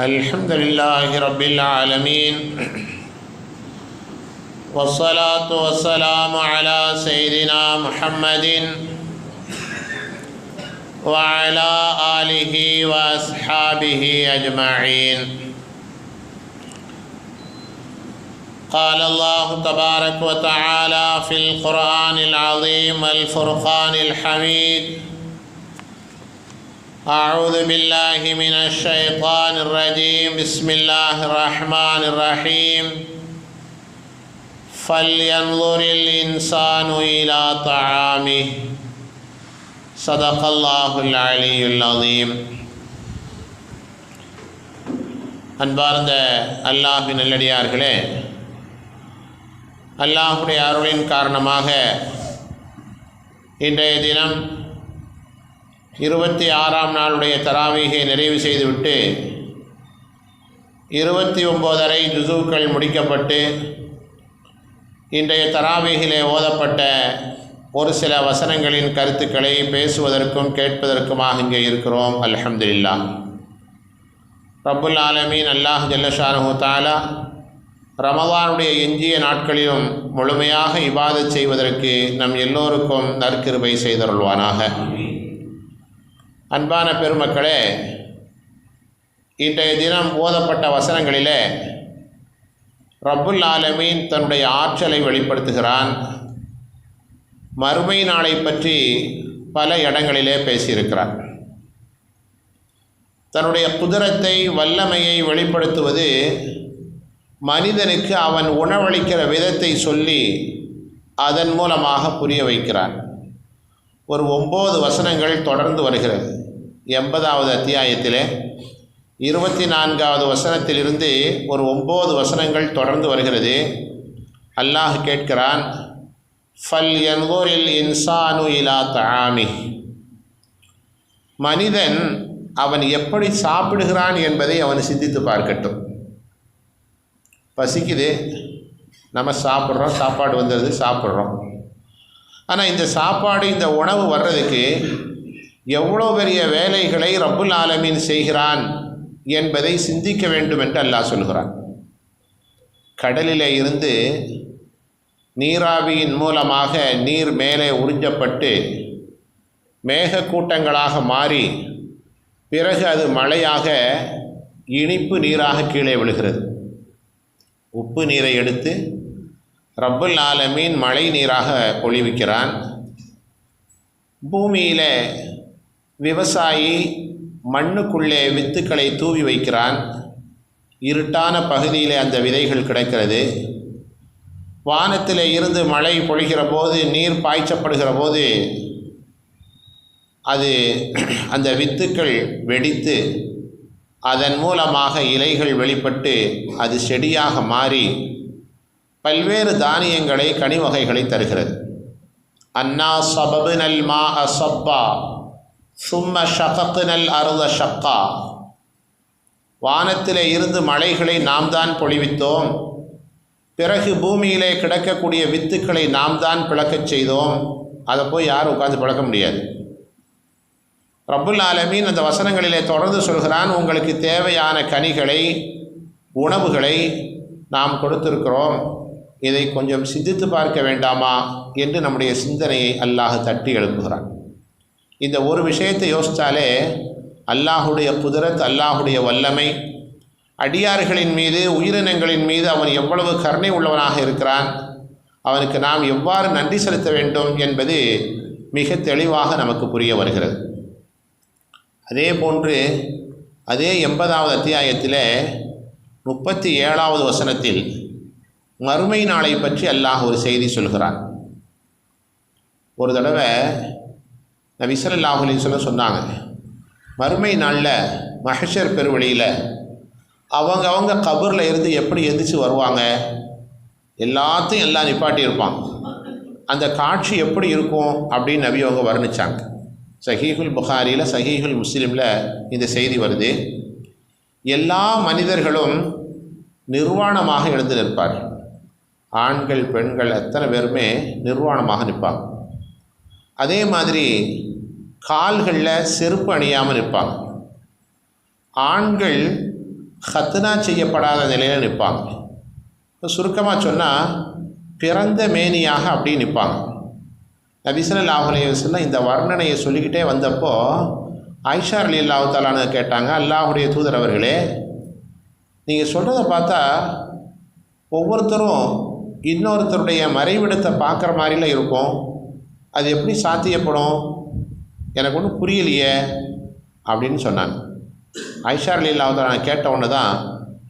الحمد لله رب العالمين والصلاة والسلام على سيدنا محمد وعلى آله وأصحابه أجمعين. قال الله تبارك وتعالى في القرآن العظيم الفرقان الحميد أعوذ بالله من الشيطان الرجيم بسم الله الرحمن الرحيم فلينظر الإنسان إلى طعامه صدق الله العلي العظيم அன்பார்ந்த அல்லாஹின் நல்லடியார்களே அல்லாஹுடைய அருளின் காரணமாக இன்றைய தினம் இருபத்தி ஆறாம் நாளுடைய தராவீகை நிறைவு செய்துவிட்டு இருபத்தி ஒம்போதரை ஜுசுக்கள் முடிக்கப்பட்டு இன்றைய தராவீகிலே ஓதப்பட்ட ஒரு சில வசனங்களின் கருத்துக்களை பேசுவதற்கும் கேட்பதற்குமாக இங்கே இருக்கிறோம். அலமதுல்லா ரப்புல் ஆலமீன் அல்லாஹ் ஜல்லஷானு தாலா ரமதானுடைய எஞ்சிய நாட்களிலும் முழுமையாக இபாதத் செய்வதற்கு நம் எல்லோருக்கும் நற்கிருபை செய்தருள்வானாக. அன்பான பெருமக்களே இன்றைய தினம் ஓதப்பட்ட வசனங்களிலே ரப்புல் ஆலமீன் தன்னுடைய ஆற்றலை வெளிப்படுத்துகிறான். மறுமை நாளை பற்றி பல இடங்களிலே பேசியிருக்கிறார் தன்னுடைய குதிரத்தை வல்லமையை வெளிப்படுத்துவது மனிதனுக்கு அவன் உணவளிக்கிற விதத்தை சொல்லி அதன் மூலமாக புரிய வைக்கிறான். ஒரு ஒம்பது வசனங்கள் தொடர்ந்து வருகிறது. எண்பதாவது அத்தியாயத்திலே இருபத்தி நான்காவது வசனத்திலிருந்து ஒரு ஒம்பது வசனங்கள் தொடர்ந்து வருகிறது. அல்லாஹ் கேட்கிறான் ஃபல் என்கோரில் இன்சானு இலா தாமி மனிதன் அவன் எப்படி சாப்பிடுகிறான் என்பதை அவன் சிந்தித்து பார்க்கட்டும். பசிக்குது நம்ம சாப்பிட்றோம் சாப்பாடு வந்துடுது சாப்பிட்றோம். ஆனால் இந்த சாப்பாடு இந்த உணவு வர்றதுக்கு எவ்வளோ பெரிய வேலைகளை ரப்புல் ஆலமீன் செய்கிறான் என்பதை சிந்திக்க வேண்டும் என்று அல்லாஹ் சொல்கிறான். கடலில் இருந்து நீராவியின் மூலமாக நீர் மேலே உறிஞ்சப்பட்டு மேகக்கூட்டங்களாக மாறி பிறகு அது மழையாக இனிப்பு நீராக கீழே விழுகிறது. உப்பு நீரை எடுத்து ரப்புல் ஆலமீன் மழை நீராக பொழிவிக்கிறான். பூமியில் விவசாயி மண்ணுக்குள்ளே வித்துக்களை தூவி வைக்கிறான். இருட்டான பகுதியில் அந்த விதைகள் கிடைக்கிறது. வானத்தில் இருந்து மழை பொழிகிற போது நீர் பாய்ச்சப்படுகிற போது அது அந்த வித்துக்கள் வெடித்து அதன் மூலமாக இலைகள் வெளிப்பட்டு அது செடியாக மாறி பல்வேறு தானியங்களை கனிவகைகளை தருகிறது. அன்னா சபபுனல் மா அசப்பா சும்ம ஷகத்துனல் அருத ஷக்கா வானத்திலே இருந்து மலைகளை நாம் தான் பொழிவித்தோம். பிறகு பூமியிலே கிடக்கக்கூடிய வித்துக்களை நாம் தான் பிளக்கச் செய்தோம். அதை போய் யாரும் உட்காந்து பிளக்க முடியாது. ரப்புல் ஆலமீன் அந்த வசனங்களிலே தொடர்ந்து சொல்கிறான் உங்களுக்கு தேவையான கனிகளை உணவுகளை நாம் கொடுத்திருக்கிறோம். இதை கொஞ்சம் சிந்தித்து பார்க்க வேண்டாமா? என்று நம்முடைய சிந்தனையை அல்லாஹ் தட்டி எழுப்புகிறான். இந்த ஒரு விஷயத்தை யோசித்தாலே அல்லாஹுடைய குதிரத் அல்லாஹுடைய வல்லமை அடியார்களின் மீது உயிரினங்களின் மீது அவன் எவ்வளவு கருணை உள்ளவனாக இருக்கிறான் அவனுக்கு நாம் எவ்வாறு நன்றி செலுத்த வேண்டும் என்பது மிக தெளிவாக நமக்கு புரிய வருகிறது. அதே போன்று அதே எண்பதாவது அத்தியாயத்தில் முப்பத்தி ஏழாவது வசனத்தில் மறுமை நாளை பற்றி அல்லாஹ் ஒரு செய்தி சொல்கிறான். ஒரு தடவை நபி ஸல்லல்லாஹு அலைஹி சொன்னாங்க மறுமை நாளில் மஹஷர் பெருவழியில் அவங்க அவங்க கபூரில் இருந்து எப்படி எந்திரிச்சு வருவாங்க? எல்லாத்தையும் எல்லாம் நிப்பாட்டி அந்த காட்சி எப்படி இருக்கும் அப்படின்னு நபி அவங்க வர்ணிச்சாங்க. சஹீஹுல் புகாரியில் சஹீஹுல் முஸ்லீமில் இந்த செய்தி வருது. எல்லா மனிதர்களும் நிர்வாணமாக எழுந்து நிற்பார்கள். ஆண்கள் பெண்கள் அத்தனை பேருமே நிர்வாணமாக நிற்பாங்க. அதே மாதிரி கால்களில் செருப்பு அணியாமல் நிற்பாங்க. ஆண்கள் ஹத்னா செய்யப்படாத நிலையில் நிற்பாங்க. சுருக்கமாக சொன்னால் பிறந்த மேனியாக அப்படி நிற்பாங்க. நபிசல்லாஹ் அலைவசல்லம் இந்த வர்ணனையை சொல்லிக்கிட்டே வந்தப்போ ஐஷா அலி அல்லாஹு கேட்டாங்க அல்லாஹுடைய தூதர் அவர்களே நீங்கள் சொல்கிறத பார்த்தா ஒவ்வொருத்தரும் இன்னொருத்தருடைய மறைவிடத்தை பார்க்குற மாதிரிலாம் இருக்கும். அது எப்படி சாத்தியப்படும்? எனக்கு ஒன்றும் புரியலையே அப்படின்னு சொன்னாங்க. ஐஷா அலி நான் கேட்ட ஒன்று தான்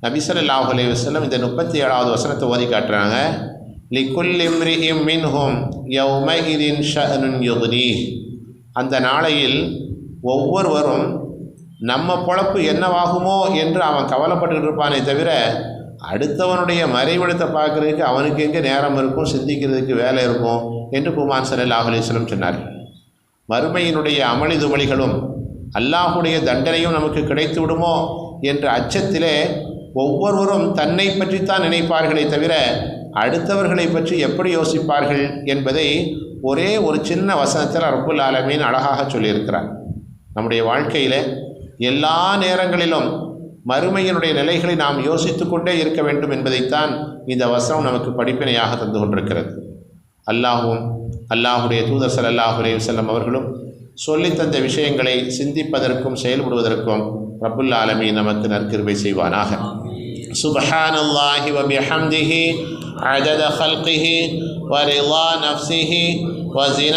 நபிசல் அல்லாஹ் அலி இந்த முப்பத்தி ஏழாவது வசனத்தை ஓதி காட்டுறாங்க. லிக்குல் இம்ரி இம் மின்ஹும் யௌமஹிதின் ஷனுன் யுக்னி. அந்த நாளையில் ஒவ்வொருவரும் நம்ம பொழப்பு என்னவாகுமோ என்று அவன் கவலைப்பட்டுக்கிட்டு இருப்பானே தவிர அடுத்தவனுடைய மறைவிடத்தை பார்க்குறதுக்கு அவனுக்கு எங்கே நேரம் இருக்கும் சிந்திக்கிறதுக்கு வேலை இருக்கும் என்று குமான் சல்லாஹ் அலிஸ்லம் சொன்னார். மறுமையினுடைய அமளி துமளிகளும் அல்லாஹுடைய தண்டனையும் நமக்கு கிடைத்து விடுமோ என்ற அச்சத்திலே ஒவ்வொருவரும் தன்னை பற்றித்தான் நினைப்பார்களே தவிர அடுத்தவர்களை பற்றி எப்படி யோசிப்பார்கள் என்பதை ஒரே ஒரு சின்ன வசனத்தில் ரப்புல் ஆலமீன் அழகாக சொல்லியிருக்கிறார். நம்முடைய வாழ்க்கையில் எல்லா நேரங்களிலும் மறுமையினுடைய நிலைகளை நாம் யோசித்து கொண்டே இருக்க வேண்டும் என்பதைத்தான் இந்த வசனம் நமக்கு படிப்பினையாக தந்து கொண்டிருக்கிறது. அல்லாஹும் அல்லாஹுடைய தூதர் சல்லாஹ் அலையுசல்லம் அவர்களும் சொல்லித்தந்த விஷயங்களை சிந்திப்பதற்கும் செயல்படுவதற்கும் ரப்புல் ஆலமி நமக்கு நற்கிருபை செய்வானாக سبحان الله وبحمده عدد خلقه ورضا نفسه وزنا